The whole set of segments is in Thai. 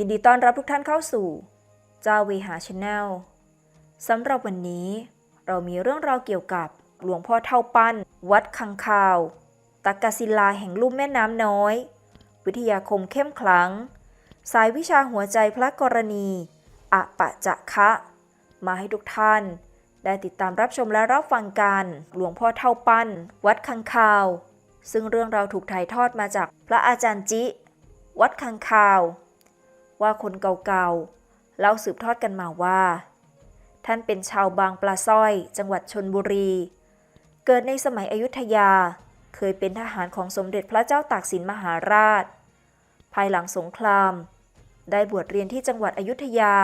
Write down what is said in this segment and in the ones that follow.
ยินดีต้อนรับทุกท่านเข้าสู่เจ้าเวหาชาแนลสำหรับวันนี้เรามีเรื่องราวเกี่ยวกับหลวงพ่อเท่าปั้น วัดคังคาวตักกศิลาแห่งลุ่มแม่น้ำน้อย วิทยาคมเข้มขลัง สายวิชาหัวใจพระกรณีอะปะจะคะ มาให้ทุกท่าน ได้ติดตามรับชมและรับฟังกันหลวงพ่อเท่าปั้น วัดคังคาว ซึ่งเรื่องราวถูกถ่ายทอดมาจากพระอาจารย์จิ วัดคังคาว คนเก่าๆเล่าสืบทอดกันมาว่า ท่านเป็นชาวบางปลาสร้อย จังหวัดชนบุรี เกิดในสมัยอยุธยาเคยเป็นทหารของสมเด็จพระเจ้าตากสินมหาราช ภายหลังสงคราม ได้บวชเรียนที่จังหวัดอยุธยา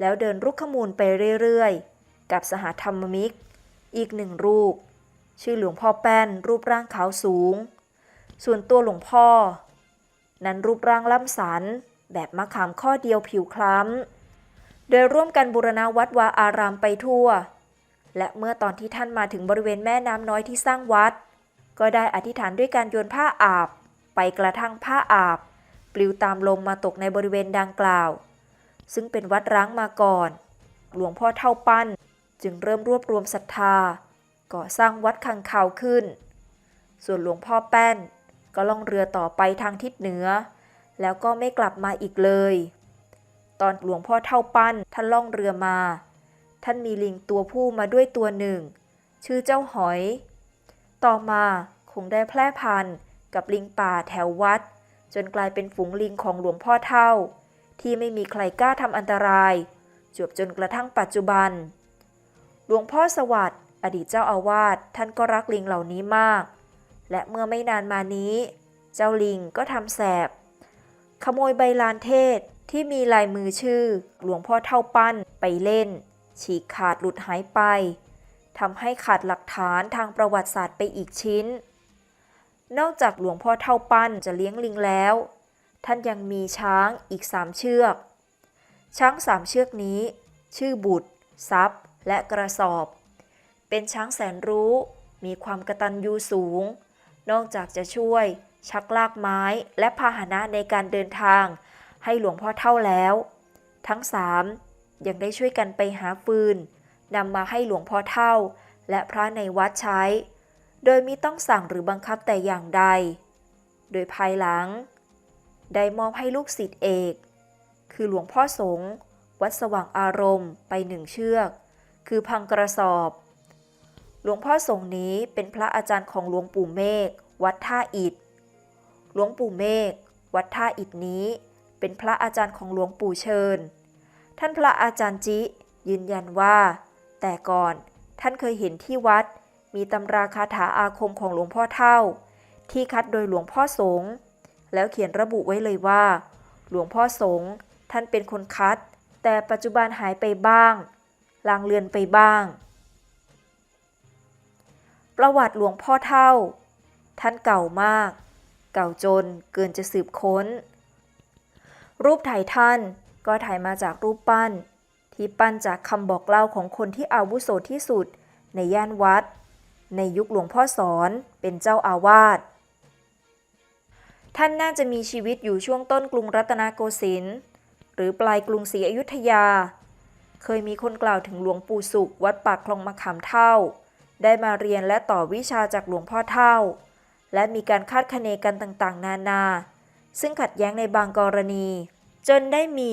แล้วเดินรุกขมูลไปเรื่อยๆ กับสหธรรมมิก อีกหนึ่งรูป ชื่อหลวงพ่อแป้นรูปร่างขาวสูง ส่วนตัวหลวงพ่อ นั้นรูปร่างล่ำสัน แบบมะขามข้อเดียวผิวคล้ำ โดยร่วมกันบูรณะวัดวาอารามไปทั่ว และเมื่อตอนที่ท่านมาถึงบริเวณแม่น้ำน้อยที่สร้างวัด ก็ได้อธิษฐานด้วยการโยนผ้าอาบ ไปกระทั่งผ้าอาบ ปลิวตามลมมาตกในบริเวณดังกล่าว ซึ่งเป็นวัดร้างมาก่อน หลวงพ่อเท่าปั้นจึงเริ่มรวบรวมศรัทธาก่อสร้างวัดคังคาวขึ้น ส่วนหลวงพ่อแป้นก็ล่องเรือต่อไปทางทิศเหนือ แล้วก็ไม่กลับมาอีกเลย ตอนหลวงพ่อเท่าปั้นท่านล่องเรือมา ท่านมีลิงตัวผู้มาด้วยตัวหนึ่ง ชื่อเจ้าหอย ต่อมาคงได้แพร่พันธุ์กับลิงป่าแถววัด จนกลายเป็นฝูงลิงของหลวงพ่อเท่า ที่ไม่มีใครกล้าทำอันตรายจวบจนกระทั่งปัจจุบัน หลวงพ่อสวัสดิ์อดีตเจ้าอาวาสท่านก็รักลิงเหล่านี้มาก และเมื่อไม่นานมานี้ เจ้าลิงก็ทำแสบ ขโมยใบลานเทศที่มีลายมือชื่อ หลวงพ่อเท่าปั้นไปเล่น ฉีกขาดหลุดหายไปทำให้ขาดหลักฐานทางประวัติศาสตร์ไปอีกชิ้น นอกจากหลวงพ่อเท่าปั้นจะเลี้ยงลิงแล้ว ท่านยังมีช้างอีกสามเชือก ช้างสามเชือกนี้ ชื่อบุตรทรัพย์ และกระสอบ เป็นช้างแสนรู้ มีความกระตันยูสูง นอกจากจะช่วย ชักลากไม้และพาหนะในการเดินทาง ให้หลวงพ่อเท่าแล้ว ทั้งสามยังได้ช่วยกันไปหาฟืนนำมาให้หลวงพ่อเท่า และพระในวัดใช้ โดยมิต้องสั่งหรือบังคับแต่อย่างใด โดยภายหลัง ได้มอบให้ลูกศิษย์เอก คือหลวงพ่อสงฆ์วัดสว่างอารมณ์ไปหนึ่งเชือก คือพังกระสอบ หลวงพ่อสงฆ์นี้เป็นพระอาจารย์ของหลวงปู่เมฆวัดท่าอิฐ หลวงปู่เมฆวัดท่าอิฐนี้ เป็นพระอาจารย์ของหลวงปู่เชิญ ท่านพระอาจารย์จิ ยืนยันว่า แต่ก่อนท่านเคยเห็นที่วัด มีตำราคาถาอาคมของหลวงพ่อเท่า ที่คัดโดยหลวงพ่อสงฆ์แล้วเขียนระบุไว้เลยว่า หลวงพ่อสงฆ์ท่านเป็นคนคัด แต่ปัจจุบันหายไปบ้าง ลางเลือนไปบ้าง ประวัติหลวงพ่อเท่า ท่านเก่ามาก เก่าจนเกินจะสืบค้น รูปถ่ายท่านก็ถ่ายมาจากรูปปั้น ที่ปั้นจากคำบอกเล่าของคนที่อาวุโสที่สุดในย่านวัด ในยุคหลวงพ่อสอนเป็นเจ้าอาวาสท่านน่าจะมีชีวิตอยู่ช่วงต้นกรุงรัตนโกสินทร์หรือปลายกรุงศรีอยุธยา เคยมีคนกล่าวถึงหลวงปู่สุขวัดปากคลองมะขามเท่า ได้มาเรียนและต่อวิชาจากหลวงพ่อเท่า และมีการคาดคะเนกันต่างๆ นานา ซึ่งขัดแย้งในบางกรณี จนได้มี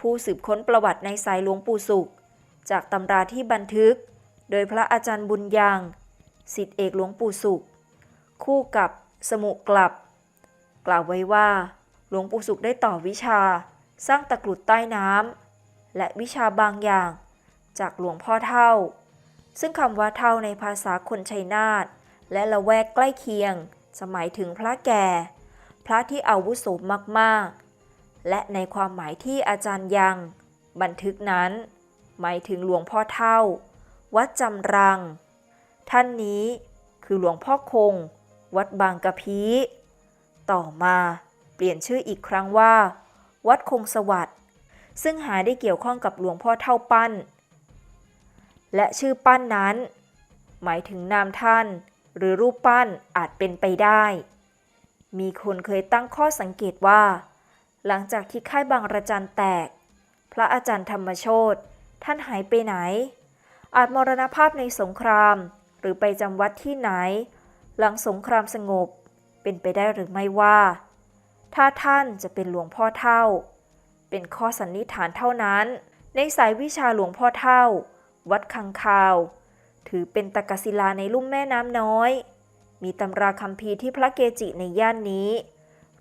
ผู้สืบค้นประวัติในสายหลวงปู่สุข จากตำราที่บันทึก โดยพระอาจารย์บุญยังสิทธิเอกหลวงปู่สุข คู่กับสมุกลับ กล่าวไว้ว่า หลวงปู่สุขได้ต่อวิชา สร้างตะกรุดใต้น้ำและวิชาบางอย่าง จากหลวงพ่อเท่า ซึ่งคำว่าเท่าในภาษาคนชัยนาท และละแวกใกล้เคียงจะหมายถึงพระแก่ พระที่อาวุโสมากๆ และในความหมายที่อาจารย์ยัง บันทึกนั้น หมายถึงหลวงพ่อเท่า วัดจำรัง ท่านนี้คือหลวงพ่อคง วัดบางกะพี ต่อมาเปลี่ยนชื่ออีกครั้งว่า วัดคงสวัสดิ์ซึ่งหาได้เกี่ยวข้องกับหลวงพ่อเท่าปั้น และชื่อปั้นนั้น หมายถึงนามท่าน หรือรูปปั้นอาจเป็นไปได้ มีคนเคยตั้งข้อสังเกตว่า หลังจากที่ค่ายบางระจันแตก พระอาจารย์ธรรมโชตท่านหายไปไหน อาจมรณภาพในสงคราม หรือไปจำวัดที่ไหน หลังสงครามสงบ เป็นไปได้หรือไม่ว่า ถ้าท่านจะเป็นหลวงพ่อเท่า เป็นข้อสันนิษฐานเท่านั้น ในสายวิชาหลวงพ่อเท่า วัดคังคาว ถือเป็นตะกศิลาในลุ่มแม่น้ำน้อย มีตำราคัมภีร์ที่พระเกจิในย่านนี้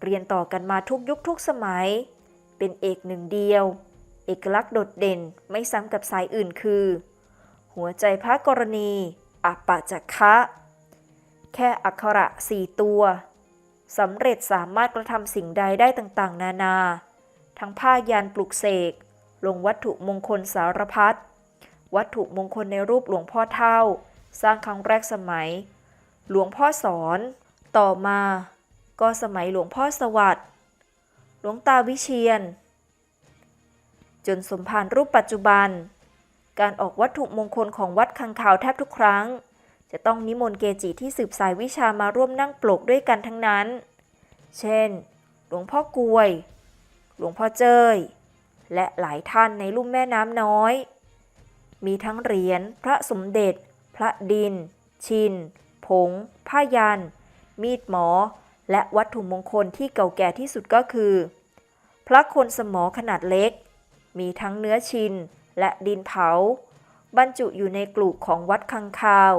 เรียนต่อกันมาทุกยุคทุกสมัย เป็นเอกหนึ่งเดียว เอกลักษณ์โดดเด่นไม่ซ้ำกับสายอื่นคือ หัวใจพระกรณีอัปปะจักคะแค่อักขระสี่ตัวสำเร็จสามารถกระทำสิ่งใดได้ต่างๆ นานา ทั้งผ้ายันปลุกเสก ลงวัตถุมงคลสารพัด วัตถุมงคลในรูปหลวงพ่อเท่า สร้างครั้งแรกสมัย หลวงพ่อสอน ต่อมา ก็สมัยหลวงพ่อสวัสดิ์หลวงตาวิเชียน จนสมภารรูปปัจจุบัน การออกวัตถุมงคลของวัดคังคาวแทบทุกครั้ง จะต้องนิมนต์เกจิที่สืบสายวิชามาร่วมนั่งปลกด้วยกันทั้งนั้น เช่น หลวงพ่อกลวย หลวงพ่อเจ้ย และหลายท่านในลุ่มแม่น้ำน้อย มีทั้งเหรียญพระสมเด็จ พระดิน ชิน ผง ผ้ายัน มีดหมอ และวัตถุมงคลที่เก่าแก่ที่สุดก็คือ พระคนสมอขนาดเล็ก มีทั้งเนื้อชิน และดินเผา บรรจุอยู่ในกลุของวัดคังคาว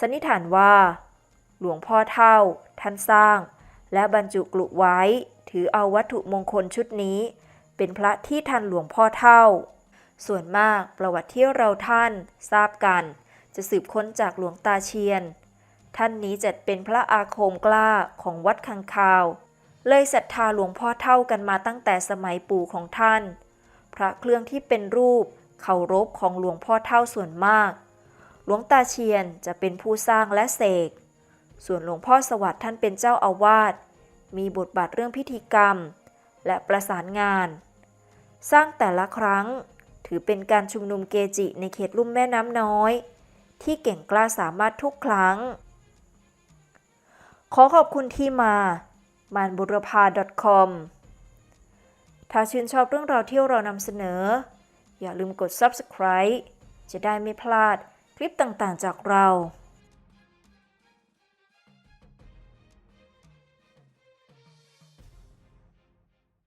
สันนิษฐานว่า หลวงพ่อเท่า ท่านสร้าง และบรรจุกลุไว้ ถือเอาวัตถุมงคลชุดนี้ เป็นพระที่ทันหลวงพ่อเท่า ส่วนมากประวัติที่เราท่านทราบกัน จะสืบค้นจากหลวงตาเชียน ท่านนี้จัดเป็นพระอาคมกล้าของวัดคังคาว เลยศรัทธาหลวงพ่อเท่ากันมาตั้งแต่สมัยปู่ของท่าน พระเครื่องที่เป็นรูปเคารพของหลวงพ่อเท่าส่วนมาก หลวงตาเชียนจะเป็นผู้สร้างและเสก ส่วนหลวงพ่อสวัสดิ์ท่านเป็นเจ้าอาวาส มีบทบาทเรื่องพิธีกรรม และประสานงาน สร้างแต่ละครั้ง ถือเป็นการชุมนุมเกจิในเขตลุ่มแม่น้ำน้อย ที่เก่งกล้าสามารถทุกครั้ง ขอขอบคุณที่มา มานบุรพา .com ถ้าชื่นชอบเรื่องราวที่เรานำเสนอ อย่าลืมกด subscribe จะได้ไม่พลาดคลิปต่างๆจากเรา